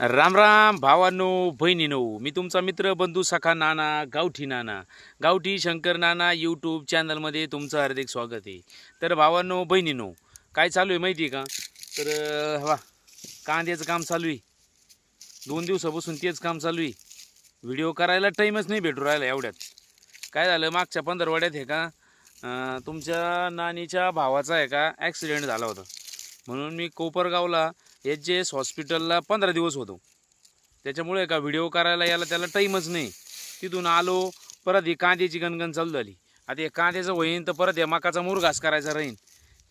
राम राम भावांनो बहिणीनो मी तुमचा मित्र बंधू सखा नाना गावठी नाना गावठी शंकर नाना यूट्यूब चॅनलमध्ये तुमचं हार्दिक स्वागत आहे. तर भावांनो बहिणीनो काय चालू आहे माहिती आहे का? तर हवा वा कांद्याचं काम चालू आहे. दोन दिवसापासून तेच काम चालू आहे. व्हिडिओ करायला टाईमच नाही भेटू राहिला एवढ्यात. काय झालं मागच्या पंधरवड्यात आहे का तुमच्या नानीच्या भावाचा आहे का ॲक्सिडेंट झाला होता. म्हणून मी कोपरगावला एच जे एस हॉस्पिटलला पंधरा दिवस होतो. त्याच्यामुळे का व्हिडिओ करायला याला त्याला टाईमच नाही. तिथून आलो परत ही कांद्याची गणगण चालू झाली. आता हे कांद्याचं होईन तर परत या मकाचा मुरघास करायचा राहीन.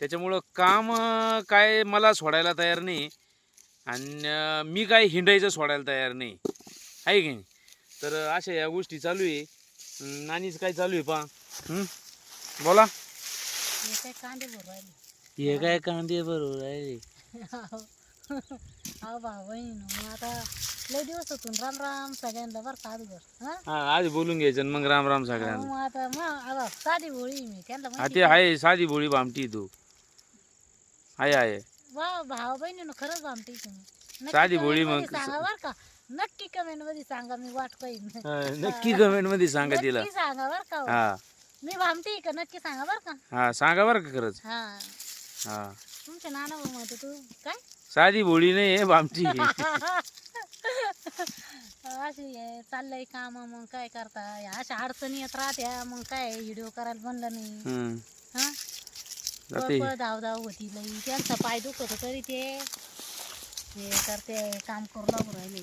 त्याच्यामुळं काम काय मला सोडायला तयार नाही. आणि मी काय हिंडायचं सोडायला तयार नाही. आहे की नाही? तर अशा या गोष्टी चालू आहे. नानीच काय चालू आहे पा बोला. हे काय कांदे भरू राहिले? हे काय कांदे बरोबर आहे हा भाऊ बहीण आता लय दिवस होतून राम राम सगळ्यांना बरं का अगोदर हा? हा बोलून घ्यायचं आणि मग राम राम सगळ्यांना. मग आता मग आता साधी भोळी मी त्यांना हा माहिती ते आहे. साधी भोळी भामटी तू. आहे आहे. वा भाऊ बहिणीनं खरंच भामटी तुम्ही. नक्की साधी comment भोळी मध्ये मग- सांगा बरं का. नक्की कमेंटमध्ये सांगा मी वाट पाहिन. हा, नक्की कमेंटमध्ये सांगा तिला. नक्की सांगा बरं का हो. हा. मी भामटी आहे का? नक्की सांगा बरं का. हा सांगा बरं का खरंच. हा. हा. तुमच्या नाना भाऊ म्हणतो तू काय? साधी भोळी नाही आहे भामटी अशी चाललंय काम मग काय करता? अशा अडचणी येत राहत्या मग काय व्हिडिओ करायला बनलं नाही. हम्म. हा? जाते. पळपळ धाव धाव होती लई. त्यांचा पाय दुखत तरी ते. हे करते काम करू लागू राहिले.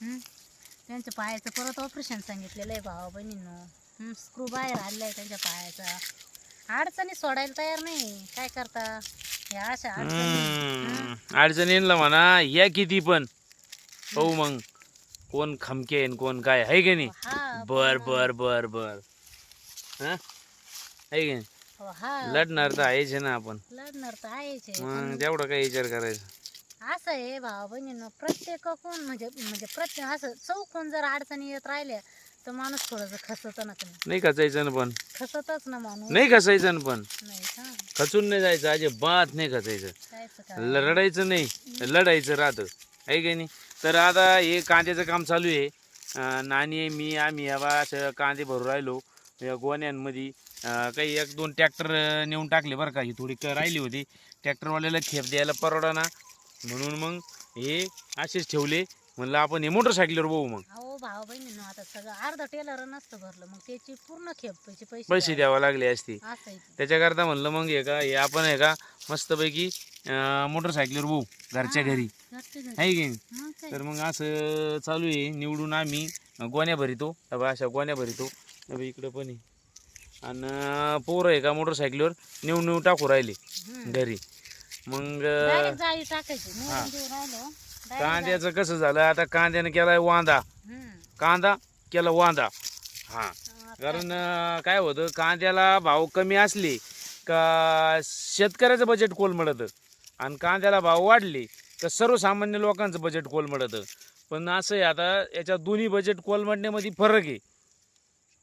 हं? त्यांच्या पायाचं परत ऑपरेशन सांगितलेलं आहे भावा बहिणीनं. स्क्रू बाहेर आलेला आहे त्यांच्या पायाचा. अडचणी सोडायला तयार नाही. काय करता? या अशा अडचणी. हम्म. म्हणा. या किती पण. पाहू मग. कोण खमके आहे न कोण काय आहे की नाही? हा बर बर बर बर. हा? आहे की नाही? हो, हा. लढणार तर आहेच आहे ना आपण. लढणार तर आहेच आहे. मग तेवढं काय विचार करायचा? असं आहे भावा बहिणीनं प्रत्येक कोण म्हणजे म्हणजे प्रत्येक असं चौकून जर अडचणी येत राहिल्या तर माणूस थोडंसं खचत ना कमी नाही खचायचं ना पण. खचतच ना माणूस. नाही खचायचं ना पण. नाही का? खचून नाही जायचं अजिबात नाही खचायचं. कायच का? ल- रडायचं नाही लढायचं राहतं. आहे की नाही? तर आता हे कांद्याचं काम चालू आहे. अं, नानी मी आम्ही याबा असं कांदे भरू राहिलो. या गोण्यांमध्ये अं, काही एक दोन ट्रॅक्टर नेऊन टाकले बरं का. ही थोडी क राहिली होती. ट्रॅक्टरवाल्याला खेप द्यायला परवडा ना. म्हणून मग हे असेच ठेवले. म्हणलं आपण हे मोटरसायकलवर बघू मग. अहो भावा बहिणीनं आता सगळं अर्ध टेलर नसतं भरलं मग त्याची पूर्ण खेप पैसे पैसे द्यावे लागले असते द्यावे. असं आहे ते. त्याच्याकरता म्हणलं मग हे का हे आपण आहे का मस्तपैकी अं, मोटरसायकलवर बघू घरच्या घरी. आहे की नाही? मग काय तर मग असं चालू आहे निवडून आम्ही गोण्या भरितो तेव्हा अशा गोण्या भरितो इकडं पण आहे आणि पोरं आहे का मोटरसायकलीवर नेऊ नेऊ टाकू राहिले हम्म. घरी मग डायरेक्ट जाळी टाकायची राहिलो कांद्याचं कसं झालं? आता कांद्यानं केलाय वांदा. कांदा केला वांदा. हा. कारण अं, काय होतं? कांद्याला भाव कमी असले का शेतकऱ्याचं बजेट कोलमडतं आणि कांद्याला भाव वाढले तर सर्वसामान्य लोकांचं बजेट कोलमडतं पण असं आहे आता याच्यात दोन्ही बजेट कोलमडण्यामध्ये फरक आहे.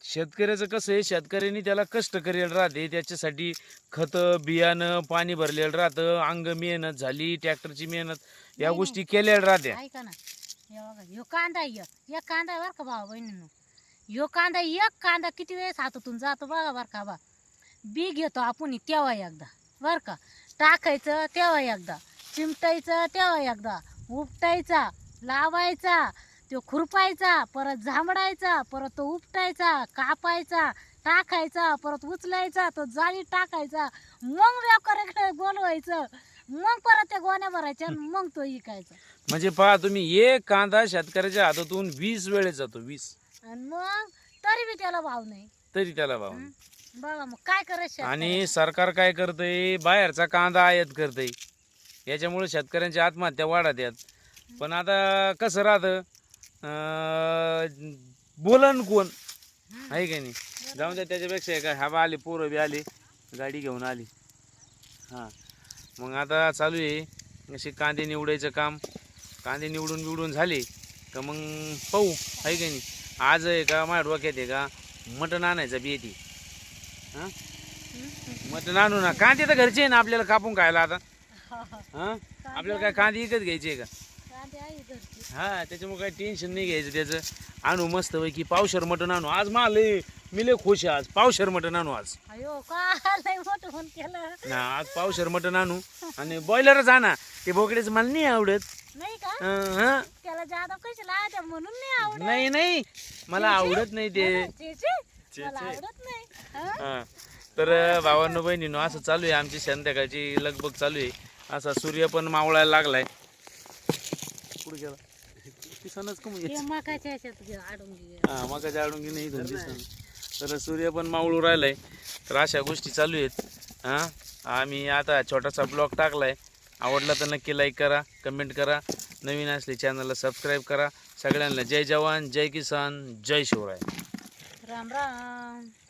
शेतकऱ्याचं कसं आहे शेतकऱ्यांनी त्याला कष्ट करेल राहते त्याच्यासाठी खतं बियाणं पाणी भरलेलं राहतं अंग मेहनत झाली ट्रॅक्टरची मेहनत या गोष्टी केलेल्या राहत्या. ऐका ना. हे बघा ह्यो कांदा आहे एक एक कांदा आहे बरं का भावा बहिणीनं. ह्यो कांदा एक कांदा किती वेळेस हातातून जातो बघा बरं का बा. बी घेतो आपण तेव्हा एकदा. बरं का. टाकायचं तेव्हा एकदा. चिमटायचं तेव्हा एकदा. उपटायचा लावायचा. तो खुरपायचा परत झांबडायचा परत तो उपटायचा कापायचा टाकायचा परत उचलायचा तो जाळी टाकायचा. मग व्यापाऱ्याकडे बोलवायचं मग परत त्या गोण्या भरायच्या आणि मग तो इकायचा म्हणजे पहा तुम्ही एक कांदा शेतकऱ्याच्या हातातून वीस वेळेस जातो वीस. आणि मग तरी बी त्याला भाव नाही. तरी त्याला भाव हं? बघा मग काय करायचं आणि सरकार काय करतंय? बाहेरचा कांदा आयात करतंय. याच्यामुळे शेतकऱ्यांची आत्महत्या वाढत आहेत. पण आता कसं राहतं? बोलन कोण? आहे का नाही? जाऊन द्या त्याच्यापेक्षा आहे. का ह्या बा आले पोरं बी आले. गाडी घेऊन आली. हां. मग आता चालू आहे. असे कांदे निवडायचं काम. कांदे निवडून बिवडून झाले. तर मग पाहू. आहे का नाही? आज आहे का? माझ्या डोक्यात आहे का? मटण आणायचं बी येते हां? मटण आणू ना. कांदे तर घरचे आहे ना आपल्याला कापून खायला आता. हां? आपल्याला काय कांदे विकत घ्यायचे आहे का? हा त्याच्यामुळे काही टेन्शन नाही घ्यायचं त्याचं. आणू मस्त पैकी पावशर मटण आणू. आज माल मी लय खुश आहे आज. पावशर मटण आणू आज. अयो का? लय मोठं फोन केलं. ना आज पावशर मटण आणू. आणि बॉयलरच आणा. ते बोकड्याचं मला नाही आवडत. नाही का? अं, हं. त्याला जादा पैसे लावायचे म्हणून नाही आवडत. नाही नाही. मला आवडत नाही ते. चे, चे, मला चे. आवडत नाही. हं? हा. तर भावांनो बहिणीनो असं चालू आहे. आमची संध्याकाळची लगबग चालू आहे. असा सूर्य पण मावळायला लागलाय. पुढे गेला. दिसनच कमी हे मकाच्या ह्याच्यात आडून घे. हा नाही इथून दिसन तर सूर्य पण मावळू राहिलाय. तर अशा गोष्टी चालू आहेत. हा? आम्ही आता छोटासा ब्लॉग टाकलाय. आवडला तर नक्की लाईक करा कमेंट करा. नवीन असले चॅनलला सबस्क्राईब करा. सगळ्यांना जय जवान जय किसान जय शिवराय. राम राम.